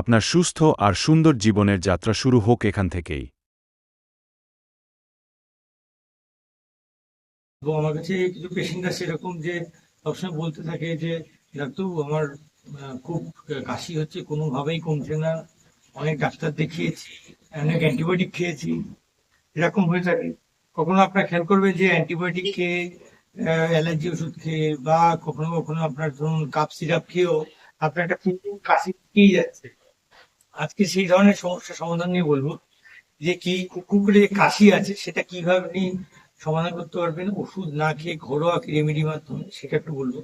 আপনার সুস্থ আর সুন্দর জীবনের যাত্রা শুরু হোক এখান থেকেই। আমার কাছে কিছু পেশেন্ট আছে এরকম যে সবসময় বলতে থাকে যে, ডাক্তারবাবু, আমার খুব কাশি হচ্ছে, কোনোভাবেই কমছে না। অনেক ডাক্তার দেখিয়েছি, অনেক অ্যান্টিবায়োটিক খেয়েছি। এরকম হয়ে থাকে। কখনো আপনার খেয়াল করবেন যে অ্যান্টিবায়োটিক খেয়ে অ্যালার্জি ওষুধ খেয়ে বা কখনো কখনো আপনার ধরুন কাপ সিরাপ খেয়েও আপনার একটা কাশি যাচ্ছে। আজকে সেই ধরনের সমস্যার সমাধান নিয়ে বলব, যে কি কুকুরে কাশি আছে সেটা কীভাবে আপনি সমাধান করতে পারবেন, ওষুধ না খেয়ে ঘরোয়া রেমেডির মাধ্যমে সেটা একটু বলব।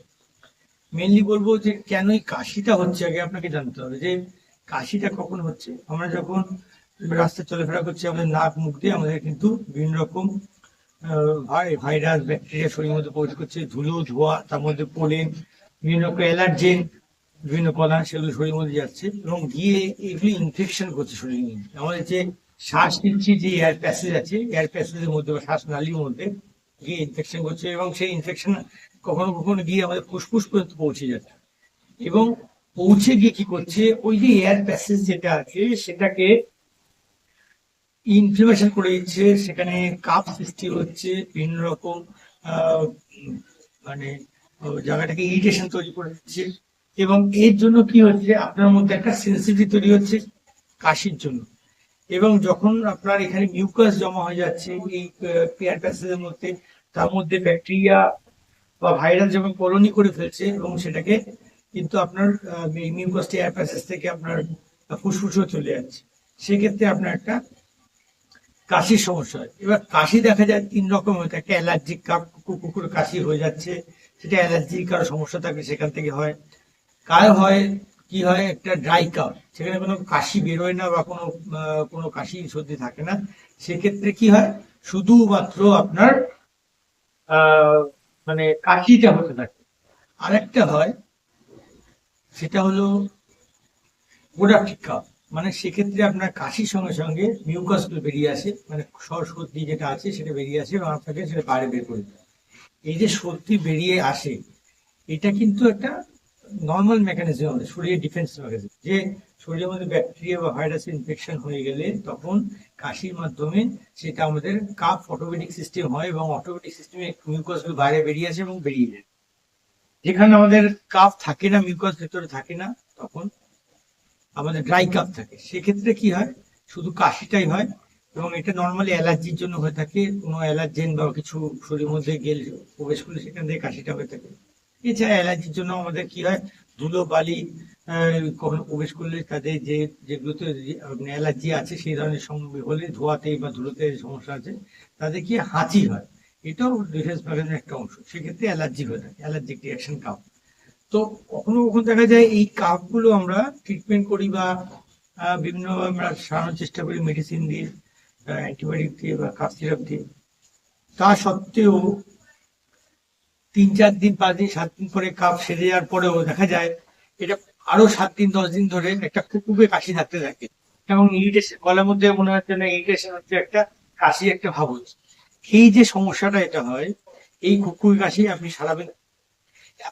মেনলি বলব যে কেন এই কাশিটা হচ্ছে আগে আপনাকে জানতে হবে, যে কাশিটা কখন হচ্ছে? আমরা যখন রাস্তায় চলাফেরা করছি, আমাদের নাক মুখ দিয়ে আমাদের কিন্তু বিভিন্ন রকম ভাইরাস, ব্যাকটেরিয়া শরীরের মধ্যে প্রবেশ করছে, ধুলো, ধোয়া, তার মধ্যে পোলেন, বিভিন্ন রকম অ্যালার্জেন বিভিন্ন পদার্থ সেগুলো শরীরের মধ্যে যাচ্ছে এবং গিয়ে এগুলি ইনফেকশন করছে মধ্যে। আমাদের যে শ্বাস নিচ্ছি যে এয়ার প্যাসেজ আছে এয়ার প্যাসেজের মধ্যে বা শ্বাস শ্বাসনালীর মধ্যে গিয়ে ইনফেকশন করছে এবং সেই ইনফেকশন কখনো কখনো গিয়ে আমাদের ফুসফুস পর্যন্ত পৌঁছে যাচ্ছে। এবং পৌঁছে গিয়ে কি করছে? ওই যে এয়ার প্যাসেজ যেটা আছে, সেটাকে ইনফ্লেমেশন করে দিচ্ছে, সেখানে কাপ সৃষ্টি হচ্ছে, বিভিন্ন রকম মানে জায়গাটাকে ইরিটেশন তৈরি করে দিচ্ছে। এবং এর জন্য কি হচ্ছে, আপনার মধ্যে একটা সেন্সিটিভ তৈরি হচ্ছে কাশির জন্য। এবং যখন আপনার এখানে মিউকাস জমা হয়ে যাচ্ছে, এই পেয়ার প্যাসেজের মধ্যে, তার মধ্যে ব্যাকটেরিয়া বা ভাইরাস যখন কলোনি করে ফেলছে এবং সেটাকে কিন্তু আপনার মিউকাস এয়ার প্যাসেজ থেকে আপনার ফুসফুসও চলে যাচ্ছে। সেক্ষেত্রে আপনার একটা কাশির সমস্যা হয়। এবার কাশি দেখা যায় তিন রকম হয়ে থাকে। অ্যালার্জিক কুকুর কাশি হয়ে যাচ্ছে, সেটা অ্যালার্জির কারও সমস্যা থাকে সেখান থেকে হয়। কারও হয়, কি হয়, একটা ড্রাই কাপ সেখানে কোনো কাশি বেরোয় না বা কোনো কোনো কাশি সর্দি থাকে না। সেক্ষেত্রে কি হয়, শুধুমাত্র আপনার মানে কাশিটা হতে থাকে। আরেকটা হয়, সেটা হলো প্রোডাক্টিভ কাপ মানে সেক্ষেত্রে আপনার কাশির সঙ্গে সঙ্গে মিউকাস বেরিয়ে আসে মানে সর সর্দি যেটা আছে সেটা বেরিয়ে আসে এবং আপনাকে সেটা বাইরে বের করে দেয়। এই যে সর্দি বেরিয়ে আসে, এটা কিন্তু একটা নর্মাল মেকানিজম শরীরের ডিফেন্স মেকানিজম যে শরীরের মধ্যে ব্যাকটেরিয়া বা ভাইরাস ইনফেকশন হয়ে গেলে তখন কাশির মাধ্যমে সেটা আমাদের কাপ অটোমেটিক সিস্টেম হয় এবং অটোমেটিক সিস্টেমে মিউকাস বাইরে বেরিয়ে আসে এবং বেরিয়ে যায়। যেখানে আমাদের কাপ থাকে না মিউকাস ভেতরে থাকে না, তখন আমাদের ড্রাই কাপ থাকে। সেক্ষেত্রে কি হয়? শুধু কাশিটাই হয় এবং এটা নর্মালি অ্যালার্জির জন্য হয়ে থাকে। কোনো অ্যালার্জেন বা কিছু শরীরের মধ্যে গেলে প্রবেশ করলে সেখান থেকে কাশিটা হয়ে থাকে। এছাড়া অ্যালার্জির জন্য আমাদের কি হয়? ধুলো, বালি কখনো প্রবেশ করলে তাদের যে, যেগুলোতে অ্যালার্জি আছে, সেই ধরনের হলে ধোয়াতে বা ধুলোতে সমস্যা আছে, তাদের কি হাঁচি হয়? এটাও ডিফেন্স মেকানিজমের একটা অংশ। সেক্ষেত্রে অ্যালার্জি হয়ে থাকে অ্যালার্জিক রিয়াকশন কাপ। তো কখনো কখনো দেখা যায় এই কাপগুলো আমরা ট্রিটমেন্ট করি বা বিভিন্নভাবে আমরা সারানোর চেষ্টা করি মেডিসিন দিয়ে অ্যান্টিবায়োটিক দিয়ে বা কাপ সিরাপ দিয়ে। তা সত্ত্বেও তিন, চার দিন, পাঁচ দিন, সাত দিন পরে কাপ সেরে যাওয়ার পরেও দেখা যায় এটা আরও সাত দিন, দশ দিন ধরে একটা কুকুবে কাশি থাকতে থাকে। এবং ইরিটেশন গলার মধ্যে মনে হচ্ছে না ইরিটেশন হচ্ছে একটা কাশি, একটা ভাব হচ্ছে। এই যে সমস্যাটা এটা হয়, এই কুকুর কাশি আপনি সারাবেন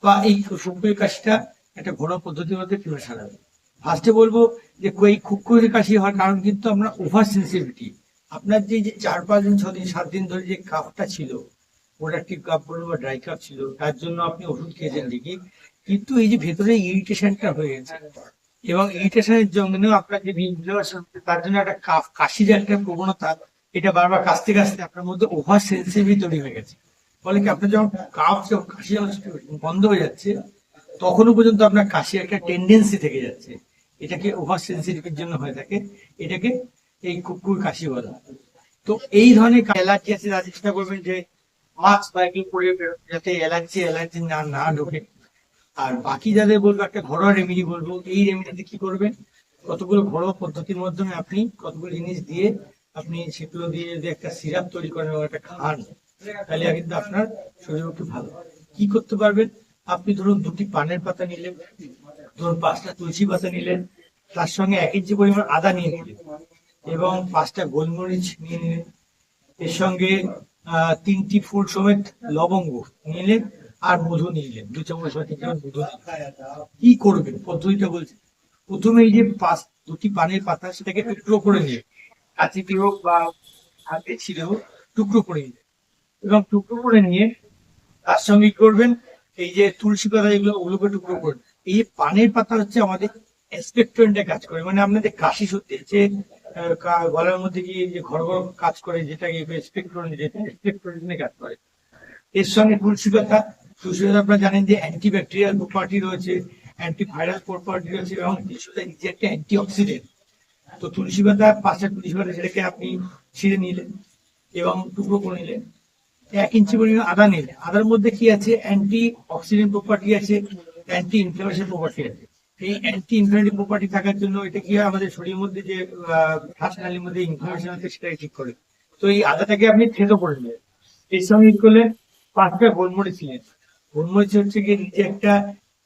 বা এই কুকুরের কাশিটা একটা ঘরোয়া পদ্ধতির মধ্যে কীভাবে সারাবেন? ফার্স্টে বলব যে, এই কুকুরের কাশি হওয়ার কারণ কিন্তু আপনার ওভার সেন্সিটিভিটি আপনার যে যে চার, পাঁচ দিন, ছ দিন, সাত দিন ধরে যে কাপটা ছিল প্রোডাক্টিভ কাপ বলুন বা ড্রাই কাপ ছিল, তার জন্য আপনি ওষুধ খেয়েছেন ঠিকই, কিন্তু এই যে ভেতরে ইরিটেশনটা হয়ে গেছে। এবং ইরিটেশনের জন্য আপনার যে তার জন্য একটা কাশির একটা প্রবণতা, এটা বারবার কাশতে কাশতে আপনার মধ্যে ওভার সেন্সিটিভিটি তৈরি হয়ে গেছে। ফলে কি আপনার যখন কাফ যখন কাশি বন্ধ হয়ে যাচ্ছে, তখনও পর্যন্ত আপনার কাশি একটা টেন্ডেন্সি থেকে যাচ্ছে। এটাকে ওভার সেন্সিটিভিটির জন্য হয়ে থাকে, এটাকে এই কুকুর কাশি বলা। তো এই ধরনের অ্যালার্জি আছে, তাদের চেষ্টা করবেন যে মাস্ক বা পরে যাতে অ্যালার্জি অ্যালার্জি না না ঢোকে। আর বাকি যাদের বলব, একটা ঘরোয়া রেমেডি বলব। এই রেমেডিতে কি করবেন? কতগুলো ঘরোয়া পদ্ধতির মাধ্যমে আপনি কতগুলো জিনিস দিয়ে আপনি সেগুলো দিয়ে যদি একটা সিরাপ তৈরি করেন বা একটা খান, তাহলে কিন্তু আপনার শরীর পক্ষে ভালো। কি করতে পারবেন? আপনি ধরুন দুটি পানের পাতা নিলেন, ধরুন পাঁচটা তুলসী পাতা নিলেন, তার সঙ্গে এক ইঞ্চি পরিমাণ আদা নিয়ে নিলেন এবং পাঁচটা গোলমরিচ নিয়ে নিলেন। এর সঙ্গে তিনটি ফুল সমেত লবঙ্গ নিলেন আর মধু নিলেন। দু চামচ বা তিন চামচ মধু কি করবেন? পদ্ধতিটা বলছি। প্রথমে এই যে পাঁচ দুটি পানের পাতা, সেটাকে টুকরো করে নিয়ে কাঁচি দিয়ে হোক বা হাতে হোক, টুকরো করে নিয়ে এবং টুকরো করে নিয়ে তার সঙ্গে করবেন? এই যে তুলসী পাতা যেগুলো, ওগুলোকে টুকরো করবেন এই যে পানের পাতা হচ্ছে আমাদের এক্সপেক্টরেন্টে কাজ করে। মানে আপনাদের কাশি সত্যি, যে গলার মধ্যে গিয়ে যে ঘর ঘর কাজ করে, যেটা এক্সপেক্টরেন্টে কাজ করে? এর সঙ্গে তুলসী পাতা। তুলসী পাতা আপনারা জানেন যে অ্যান্টি ব্যাকটেরিয়াল প্রপার্টি রয়েছে অ্যান্টি ভাইরাল প্রপার্টি রয়েছে এবং তুলসী নিজে একটা অ্যান্টি অক্সিডেন্ট তো তুলসী পাতা, পাঁচটা তুলসী পাতা সেটাকে আপনি ছিঁড়ে নিলেন এবং টুকরো করে নিলেন। এক ইঞ্চি পরিমাণ আদা নিলেন। আদার মধ্যে কি আছে? অ্যান্টি অক্সিডেন্ট প্রপার্টি আছে অ্যান্টি ইনফ্লামেশন প্রপার্টি আছে। এই অ্যান্টি ইনফ্লামেটরি প্রপার্টি থাকার জন্য এটা কি আমাদের শরীরের মধ্যে যে শ্বাসনালীর মধ্যে ইনফ্লামেশন আছে সেটাকে ঠিক করে। তো এই আদাটাকে আপনি থেতো করে নেবেন। এর সঙ্গে কি করলেন পাঁচটা গোলমরিচ নিলেন গোলমরিচ হচ্ছে কি নিজে একটা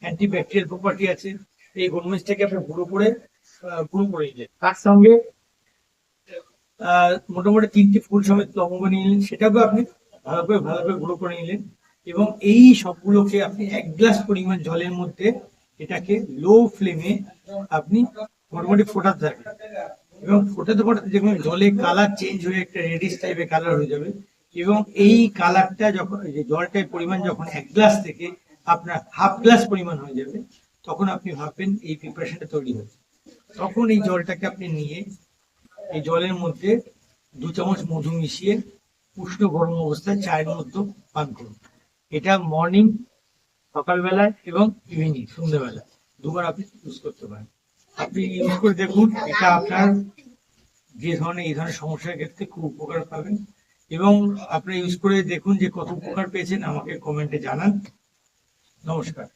অ্যান্টি ব্যাকটেরিয়াল প্রপার্টি আছে। এই গোলমরিচটাকে আপনি গুঁড়ো করে গুঁড়ো করে নিলেন। তার সঙ্গে মোটামুটি তিনটি ফুল সমেত লবঙ্গ নিয়ে নিলেন। সেটাকেও আপনি ভালো করে ভালো করে গুঁড়ো করে নিলেন। এবং এই সবগুলোকে আপনি এক গ্লাস পরিমাণ জলের মধ্যে এটাকে লো ফ্লেমে আপনি মোটামুটি ফোটাতে থাকবেন। এবং ফোটাতে ফোটাতে দেখবেন জলের কালার চেঞ্জ হয়ে একটা রেডিশ টাইপের কালার হয়ে যাবে। এবং এই কালারটা যখন জলটার পরিমাণ যখন এক গ্লাস থেকে আপনার হাফ গ্লাস পরিমাণ হয়ে যাবে, তখন আপনি ভাববেন এই প্রিপারেশনটা তৈরি হয়েছে। তখন এই জলটাকে আপনি নিয়ে এই জলের মধ্যে দু চামচ মধু মিশিয়ে উষ্ণ গরম অবস্থায় চায়ের মধ্যে পান করুন। এটা মর্নিং সকালবেলায় এবং ইভিনিং সন্ধ্যেবেলা দুবার আপনি ইউজ করতে পারেন। আপনি ইউজ করে দেখুন, এটা আপনার যে ধরনের, এই ধরনের সমস্যার ক্ষেত্রে খুব উপকার পাবেন। এবং আপনি ইউজ করে দেখুন যে কত উপকার পেয়েছেন, আমাকে কমেন্টে জানান। নমস্কার